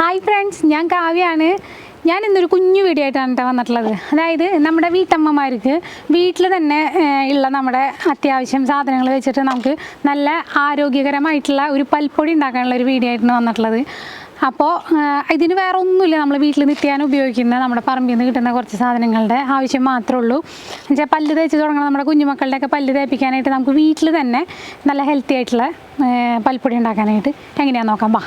Hi friends ഞാൻ കാവ്യാണ്. ഞാൻ ഇന്നൊരു കുഞ്ഞു വീഡിയോ ആയിട്ടാണ് കേട്ടോ വന്നിട്ടുള്ളത്. അതായത് നമ്മുടെ വീട്ടമ്മമാർക്ക് വീട്ടിൽ തന്നെ ഉള്ള നമ്മുടെ അത്യാവശ്യം സാധനങ്ങൾ വെച്ചിട്ട് നമുക്ക് നല്ല ആരോഗ്യകരമായിട്ടുള്ള ഒരു പൽപ്പൊടി ഉണ്ടാക്കാനുള്ള ഒരു വീഡിയോ ആയിട്ടാണ് വന്നിട്ടുള്ളത്. അപ്പോൾ ഇതിന് വേറെ ഒന്നുമില്ല. നമ്മൾ വീട്ടിൽ നിത്യാനും ഉപയോഗിക്കുന്ന നമ്മുടെ പറമ്പിൽ നിന്ന് കിട്ടുന്ന കുറച്ച് സാധനങ്ങളുടെ ആവശ്യം മാത്രമേ ഉള്ളൂ. എന്നുവെച്ചാൽ പല്ല് തേച്ച് തുടങ്ങണം നമ്മുടെ കുഞ്ഞുമക്കളുടെയൊക്കെ പല്ല് തേപ്പിക്കാനായിട്ട് നമുക്ക് വീട്ടിൽ തന്നെ നല്ല ഹെൽത്തി ആയിട്ടുള്ള പൽപ്പൊടി ഉണ്ടാക്കാനായിട്ട് എങ്ങനെയാണെന്ന് നോക്കാം. വാ.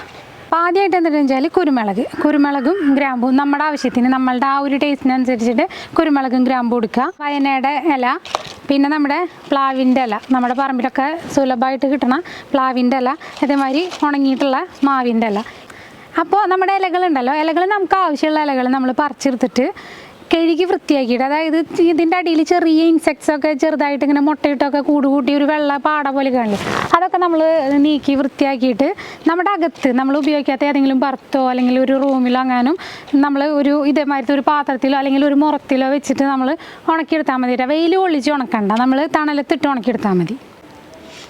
അപ്പോൾ ആദ്യമായിട്ട് എന്താണെന്ന് വെച്ചാൽ കുരുമുളക്. കുരുമുളകും ഗ്രാമ്പും നമ്മുടെ ആവശ്യത്തിന് നമ്മളുടെ ആ ഒരു ടേസ്റ്റിനനുസരിച്ചിട്ട് കുരുമുളകും ഗ്രാമ്പും കൊടുക്കുക വയനയുടെ ഇല പിന്നെ നമ്മുടെ പ്ലാവിന്റെ ഇല. നമ്മുടെ പറമ്പിലൊക്കെ സുലഭമായിട്ട് കിട്ടണ പ്ലാവിന്റെ ഇല അതേമാതിരി ഉണങ്ങിയിട്ടുള്ള മാവിന്റെ ഇല. അപ്പോൾ നമ്മുടെ ഇലകളുണ്ടല്ലോ ഇലകൾ നമുക്ക് ആവശ്യമുള്ള ഇലകൾ നമ്മൾ പറിച്ചെടുത്തിട്ട് കഴുകി വൃത്തിയാക്കിയിട്ട് അതായത് ഇതിന്റെ അടിയിൽ ചെറിയ ഇൻസെക്ട്സ് ഒക്കെ ചെറുതായിട്ട് ഇങ്ങനെ മുട്ടയിട്ടൊക്കെ കൂട് കൂട്ടി ഒരു വെള്ള പാട പോലെ കാണില്ലേ അതൊക്കെ നമ്മൾ നീക്കി വൃത്തിയാക്കിയിട്ട് നമ്മുടെ അകത്ത് നമ്മൾ ഉപയോഗിക്കാത്ത ഏതെങ്കിലും ബർത്തോ അല്ലെങ്കിൽ ഒരു റൂമിലോ അങ്ങാനും നമ്മൾ ഒരു ഇതേമാതിരത്തെ ഒരു പാത്രത്തിലോ അല്ലെങ്കിൽ ഒരു മുറത്തിലോ വെച്ചിട്ട് നമ്മൾ ഉണക്കിയെടുത്താൽ മതി വെയിൽ ഒളിച്ച് ഉണക്കണ്ട. നമ്മൾ തണലത്തിട്ട് ഉണക്കിയെടുത്താൽ മതി.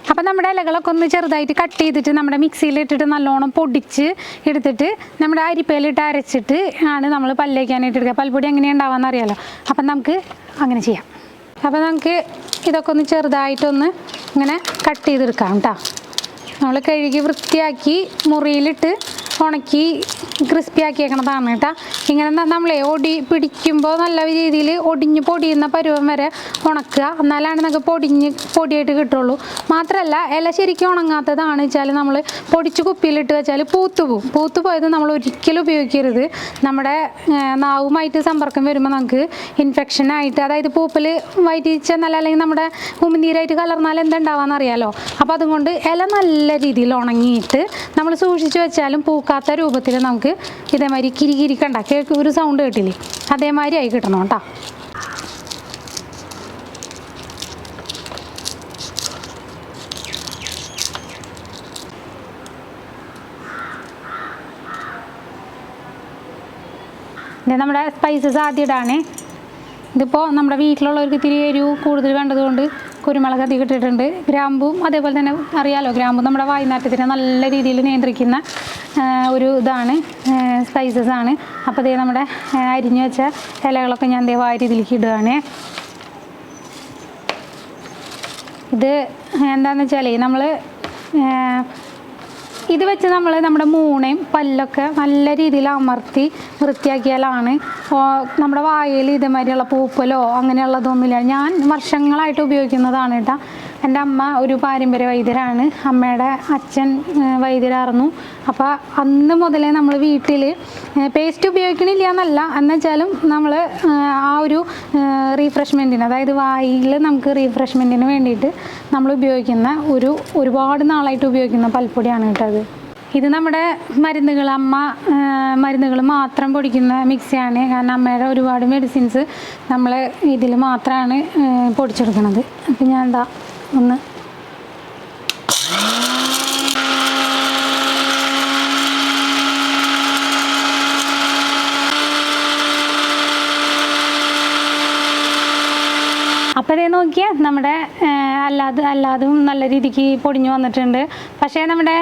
അപ്പം നമ്മുടെ ഇലകളൊക്കെ ഒന്ന് ചെറുതായിട്ട് കട്ട് ചെയ്തിട്ട് നമ്മുടെ മിക്സിയിൽ ഇട്ടിട്ട് നല്ലോണം പൊടിച്ച് എടുത്തിട്ട് നമ്മുടെ അരിപ്പയിലിട്ട് അരച്ചിട്ട് ആണ് നമ്മൾ പല്ലേക്കാനായിട്ട് എടുക്കുക. പൽപ്പൊടി എങ്ങനെ ഉണ്ടാവാന്ന് അറിയാലോ? അപ്പം നമുക്ക് അങ്ങനെ ചെയ്യാം. അപ്പം നമുക്ക് ഇതൊക്കെ ഒന്ന് ചെറുതായിട്ടൊന്ന് ഇങ്ങനെ കട്ട് ചെയ്തെടുക്കാം കേട്ടോ നമ്മൾ കഴുകി വൃത്തിയാക്കി മുറിയിലിട്ട് ഉണക്കി ക്രിസ്പി ആക്കിയേക്കണതാണ് കേട്ടോ. ഇങ്ങനെ നമ്മളെ ഒടി പിടിക്കുമ്പോൾ നല്ല രീതിയിൽ ഒടിഞ്ഞ് പൊടിയുന്ന പരുവം വരെ ഉണക്കുക. എന്നാലാണ് നമുക്ക് പൊടിഞ്ഞ് പൊടിയായിട്ട് കിട്ടുള്ളൂ. മാത്രമല്ല ഇല ശരിക്കും ഉണങ്ങാത്തതാണ് വെച്ചാൽ നമ്മൾ പൊടിച്ച് കുപ്പിയിലിട്ട് വെച്ചാൽ പൂത്തു പോകും പൂത്തു പോയത് നമ്മൾ ഒരിക്കലും ഉപയോഗിക്കരുത്. നമ്മുടെ നാവുമായിട്ട് സമ്പർക്കം വരുമ്പോൾ നമുക്ക് ഇൻഫെക്ഷനായിട്ട് അതായത് പൂപ്പൽ വയറ്റിൽ നല്ല അല്ലെങ്കിൽ നമ്മുടെ ഉമിനീരായിട്ട് കലർന്നാൽ എന്തുണ്ടാവാന്ന് അറിയാലോ. അപ്പോൾ അതുകൊണ്ട് ഇല നല്ല രീതിയിൽ ഉണങ്ങിയിട്ട് നമ്മൾ സൂക്ഷിച്ച് വെച്ചാലും പൂക്കാത്ത രൂപത്തിൽ നമുക്ക് ഇതേമാതിരി കിരികിരിക്കണ്ട. കേൾക്ക് ഒരു സൗണ്ട് കേട്ടില്ലേ? അതേമാതിരി ആയി കിട്ടണം കേട്ടോ. നമ്മുടെ സ്പൈസസ് ആദ്യം ഇടാണ് ഇതിപ്പോൾ നമ്മുടെ വീട്ടിലുള്ളവർക്ക് ഇത്തിരി എരിവ് കൂടുതൽ വേണ്ടതുകൊണ്ട് കുരുമുളക് അധികം ഇട്ടിട്ടുണ്ട്. ഗ്രാമ്പും അതേപോലെ തന്നെ അറിയാലോ ഗ്രാമ്പും നമ്മുടെ വായുനാറ്റത്തിനെ നല്ല രീതിയിൽ നിയന്ത്രിക്കുന്ന ഒരു ഇതാണ് സ്പൈസസ് ആണ്. അപ്പോൾ ദേ നമ്മുടെ അരിഞ്ഞ് വെച്ച ഇലകളൊക്കെ ഞാൻ ദേ വാരി ഇതിലേക്ക് ഇടുകയാണ്. ഇത് എന്താണെന്ന് വെച്ചാൽ നമ്മൾ ഇത് വെച്ച് നമ്മൾ നമ്മുടെ മൂണയും പല്ലൊക്കെ നല്ല രീതിയിൽ അമർത്തി വൃത്തിയാക്കിയാലാണ് നമ്മുടെ വായിൽ ഇതേമാതിരിയുള്ള പൂപ്പലോ അങ്ങനെയുള്ളതൊന്നുമില്ല. ഞാൻ വർഷങ്ങളായിട്ട് ഉപയോഗിക്കുന്നതാണ് കേട്ടോ. എന്റെ അമ്മ ഒരു പാരമ്പര്യ വൈദ്യരാണ്. അമ്മയുടെ അച്ഛൻ വൈദ്യരായിരുന്നു അപ്പോൾ അന്ന് മുതലേ നമ്മൾ വീട്ടിൽ പേസ്റ്റ് ഉപയോഗിക്കണില്ല എന്നല്ല. എന്നുവെച്ചാലും നമ്മൾ ആ ഒരു റീഫ്രഷ്മെന്റിന് അതായത് വായിൽ നമുക്ക് റീഫ്രഷ്മെന്റിന് വേണ്ടിയിട്ട് നമ്മൾ ഉപയോഗിക്കുന്ന ഒരു ഒരുപാട് നാളായിട്ട് ഉപയോഗിക്കുന്ന പൽപ്പൊടിയാണ് കേട്ടത് ഇത് നമ്മുടെ മരുന്നുകൾ അമ്മ മരുന്നുകൾ മാത്രം പൊടിക്കുന്ന മിക്സിയാണ്. കാരണം അമ്മയുടെ ഒരുപാട് മെഡിസിൻസ് നമ്മൾ ഇതിൽ മാത്രമാണ് പൊടിച്ചെടുക്കുന്നത് അപ്പം ഞാൻ എന്താ ഒന്ന്. അപ്പോഴേ നോക്കിയാൽ നമ്മുടെ അല്ലാതെ അല്ലാതും നല്ല രീതിക്ക് പൊടിഞ്ഞു വന്നിട്ടുണ്ട്. പക്ഷേ നമ്മുടെ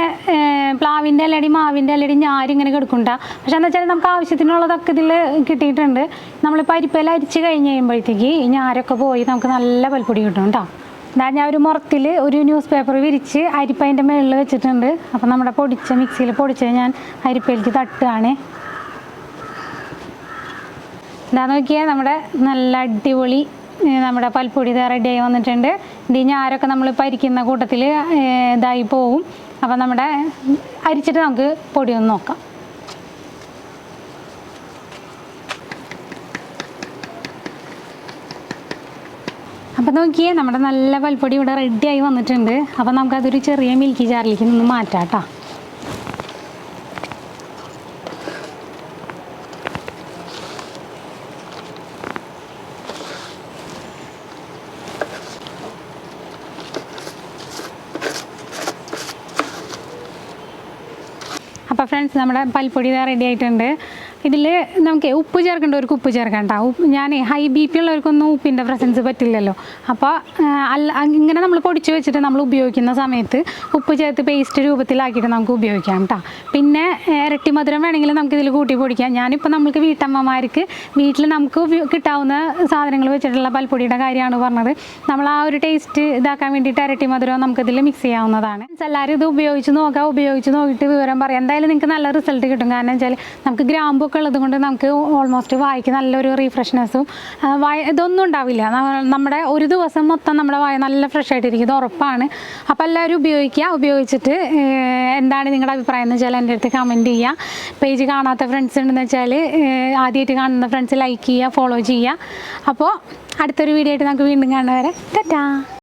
പ്ലാവിന്റെ ഇലടി മാവിന്റെ ഇലടി ഞാരും ഇങ്ങനെ കിടക്കണ്ട പക്ഷേ എന്ന് വെച്ചാൽ നമുക്ക് ആവശ്യത്തിനുള്ളതൊക്കെ ഇതിൽ കിട്ടിയിട്ടുണ്ട്. നമ്മൾ പരിപ്പയിൽ അരിച്ച് കഴിഞ്ഞ് കഴിയുമ്പോഴത്തേക്ക് ഞാരൊക്കെ പോയി നമുക്ക് നല്ല പൽപ്പൊടി കിട്ടും കേട്ടോ. ഞാൻ ഒരു മുറത്തിൽ ഒരു ന്യൂസ് പേപ്പർ വിരിച്ച് അരിപ്പതിന്റെ മുകളിൽ വെച്ചിട്ടുണ്ട്. അപ്പോൾ നമ്മുടെ പൊടിച്ച മിക്സിയിൽ പൊടിച്ചത് ഞാൻ അരിപ്പയിലേക്ക് തട്ടുകയാണ്. ഇതാ നോക്കിയാൽ നമ്മുടെ നല്ല അടിപൊളി നമ്മുടെ പൽപ്പൊടി ഇതാ റെഡിയായി വന്നിട്ടുണ്ട്. ഇത് ഞാരൊക്കെ നമ്മൾ പരിക്കുന്ന കൂട്ടത്തിൽ ഇതായി പോവും. അപ്പം നമ്മുടെ അരിച്ചിട്ട് നമുക്ക് പൊടി ഒന്ന് നോക്കാം. അപ്പം നോക്കിയേ നമ്മുടെ നല്ല പൽപ്പൊടി ഇവിടെ റെഡിയായി വന്നിട്ടുണ്ട്. അപ്പം നമുക്കതൊരു ചെറിയ മിൽക്കി ജാറിലേക്ക് നിന്ന് മാറ്റാം കേട്ടോ അപ്പോൾ ഫ്രണ്ട്സ് നമ്മുടെ പൽപ്പൊടി റെഡി ആയിട്ടുണ്ട്. ഇതിൽ നമുക്ക് ഉപ്പ് ചേർക്കേണ്ടവർക്ക് ഉപ്പ് ചേർക്കണ്ട ഞാൻ ഹൈ ബി പി ഉള്ളവർക്കൊന്നും ഉപ്പിന്റെ പ്രസൻസ് പറ്റില്ലല്ലോ. അപ്പോൾ അല്ല ഇങ്ങനെ നമ്മൾ പൊടിച്ച് വെച്ചിട്ട് നമ്മൾ ഉപയോഗിക്കുന്ന സമയത്ത് ഉപ്പ് ചേർത്ത് പേസ്റ്റ് രൂപത്തിലാക്കിയിട്ട് നമുക്ക് ഉപയോഗിക്കാം കേട്ടോ പിന്നെ ഇരട്ടി മധുരം വേണമെങ്കിൽ നമുക്ക് ഇതിൽ കൂട്ടി പൊടിക്കാം. ഞാനിപ്പോൾ നമുക്ക് വീട്ടമ്മമാർക്ക് വീട്ടിൽ നമുക്ക് കിട്ടാവുന്ന സാധനങ്ങൾ വെച്ചിട്ടുള്ള പൽപ്പൊടിയുടെ കാര്യമാണ് പറഞ്ഞത്. നമ്മൾ ആ ഒരു ടേസ്റ്റ് ഇതാക്കാൻ വേണ്ടിയിട്ട് ഇരട്ടി മധുരം നമുക്കിതിൽ മിക്സ് ചെയ്യാവുന്നതാണ്. എല്ലാവരും ഇത് ഉപയോഗിച്ച് നോക്കാം. ഉപയോഗിച്ച് നോക്കിയിട്ട് വിവരം പറയാം. എന്തായാലും നിങ്ങൾക്ക് നല്ല റിസൾട്ട് കിട്ടും. കാരണം വെച്ചാൽ നമുക്ക് ഗ്രാമ്പൊക്കെ ഉള്ളത് കൊണ്ട് നമുക്ക് ഓൾമോസ്റ്റ് വായിക്ക് നല്ലൊരു റീഫ്രഷ്നെസ്സും വായ ഇതൊന്നും ഉണ്ടാവില്ല. നമ്മുടെ ഒരു ദിവസം മൊത്തം നമ്മുടെ വായ നല്ല ഫ്രഷ് ആയിട്ടിരിക്കും ഇത് ഉറപ്പാണ്. അപ്പോൾ എല്ലാവരും ഉപയോഗിക്കുക. ഉപയോഗിച്ചിട്ട് എന്താണ് നിങ്ങളുടെ അഭിപ്രായം എന്ന് വെച്ചാൽ എന്റെ അടുത്ത് കമന്റ് ചെയ്യുക പേജ് കാണാത്ത ഫ്രണ്ട്സ് ഉണ്ടെന്ന് വെച്ചാൽ ആദ്യമായിട്ട് കാണുന്ന ഫ്രണ്ട്സ് ലൈക്ക് ചെയ്യുക ഫോളോ ചെയ്യുക. അപ്പോൾ അടുത്തൊരു വീഡിയോ ആയിട്ട് നമുക്ക് വീണ്ടും കാണുന്നവരെ ടാറ്റാ!